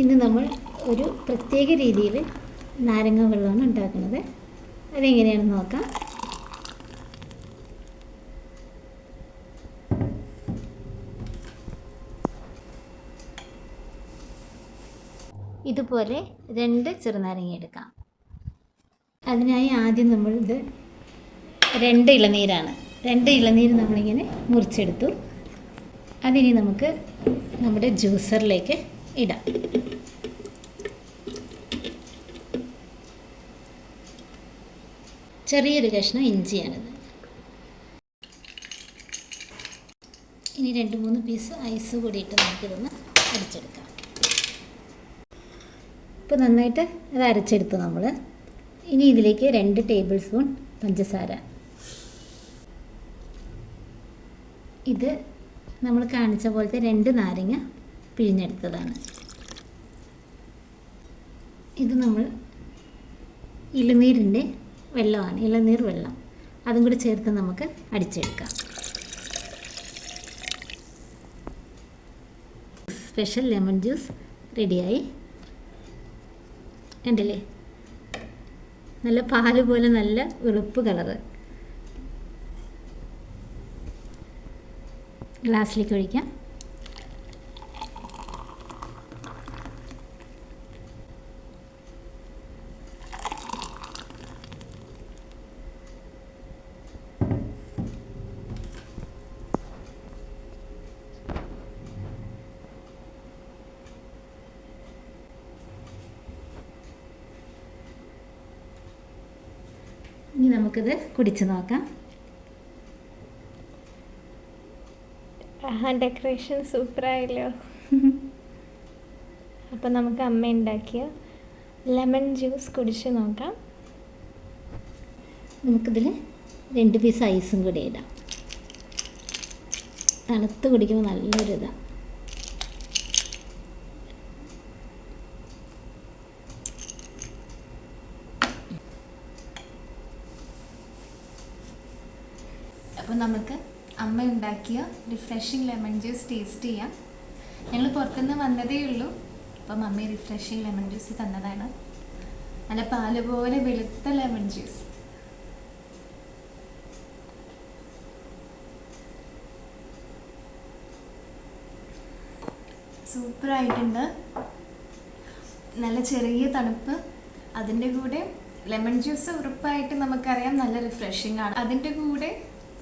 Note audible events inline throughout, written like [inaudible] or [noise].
ഇന്ന് നമ്മൾ ഒരു പ്രത്യേക രീതിയിൽ നാരങ്ങ വെള്ളമാണ് ഉണ്ടാക്കുന്നത്. അതെങ്ങനെയാണെന്ന് നോക്കാം. ഇതുപോലെ രണ്ട് ചെറുനാരങ്ങ എടുക്കാം. അതിനായി ആദ്യം നമ്മൾ ഇത് രണ്ട് ഇളനീരാണ്. രണ്ട് ഇളനീര് നമ്മളിങ്ങനെ മുറിച്ചെടുത്തു. അതിനി നമുക്ക് നമ്മുടെ ജ്യൂസറിലേക്ക് ഇടാം. ചെറിയൊരു കഷ്ണം ഇഞ്ചിയാണിത്. ഇനി രണ്ട് മൂന്ന് പീസ് ഐസ് കൂടി ഇട്ട് നമുക്കിതൊന്ന് അരച്ചെടുക്കാം. ഇപ്പോൾ നന്നായിട്ട് അത് അരച്ചെടുത്തു നമ്മൾ ഇനി ഇതിലേക്ക് രണ്ട് ടേബിൾ സ്പൂൺ പഞ്ചസാര. ഇത് നമ്മൾ കാണിച്ച പോലത്തെ രണ്ട് നാരങ്ങ പിഴിഞ്ഞെടുത്തതാണ്. ഇത് നമ്മൾ ഇളനീരിന്റെ വെള്ളമാണ് ഇളനീർ വെള്ളം. അതും കൂടി ചേർത്ത് നമുക്ക് അടിച്ചെടുക്കാം. സ്പെഷ്യൽ ലെമൺ ജ്യൂസ് റെഡിയായി ഉണ്ടല്ലേ നല്ല പാൽ പോലെ നല്ല വെളുപ്പ് കളറ് ഗ്ലാസ്സിലേക്ക് ഒഴിക്കാം. ഇനി നമുക്കിത് കുടിച്ച് നോക്കാം. ആ ഡെക്കറേഷൻ സൂപ്പറായല്ലോ. [laughs] അപ്പം നമുക്ക് അമ്മ ഉണ്ടാക്കിയ ലെമൺ ജ്യൂസ് കുടിച്ച് നോക്കാം. നമുക്കിതിൽ രണ്ട് പീസ് ഐസും കൂടി ഇടാം. തണുത്ത് കുടിക്കുമ്പോൾ നല്ലൊരു അപ്പോൾ നമുക്ക് അമ്മ ഉണ്ടാക്കിയ റിഫ്രഷിങ് ലെമൺ ജ്യൂസ് ടേസ്റ്റ് ചെയ്യാം. ഞങ്ങൾ പുറത്തുനിന്ന് വന്നതേ ഉള്ളൂ. അപ്പം മമ്മി റിഫ്രഷിങ് ലെമൺ ജ്യൂസ് തന്നതാണ്. നല്ല പാൽ പോലെ വെളുത്ത ലെമൺ ജ്യൂസ് സൂപ്പറായിട്ടുണ്ട് നല്ല ചെറിയ തണുപ്പ്. അതിന്റെ കൂടെ ലെമൺ ജ്യൂസ് ഉറപ്പായിട്ട് നമുക്കറിയാം നല്ല റിഫ്രഷിംഗ് ആണ്. അതിന്റെ കൂടെ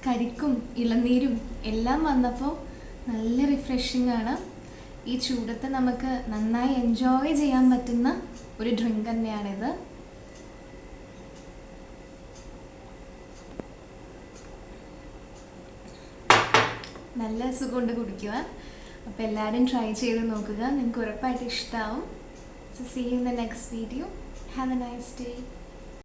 കരിക്കും ഇളനീരും എല്ലാം വന്നപ്പോൾ നല്ല റിഫ്രഷിംഗ് ആണ്. ഈ ചൂടത്ത് നമുക്ക് നന്നായി എൻജോയ് ചെയ്യാൻ പറ്റുന്ന ഒരു ഡ്രിങ്ക് തന്നെയാണിത്. നല്ല സുഖമുണ്ട് കുടിക്കുവാൻ അപ്പോൾ എല്ലാവരും ട്രൈ ചെയ്ത് നോക്കുക. നിങ്ങൾക്ക് ഉറപ്പായിട്ട് ഇഷ്ടമാവും so see you in the next video have a nice day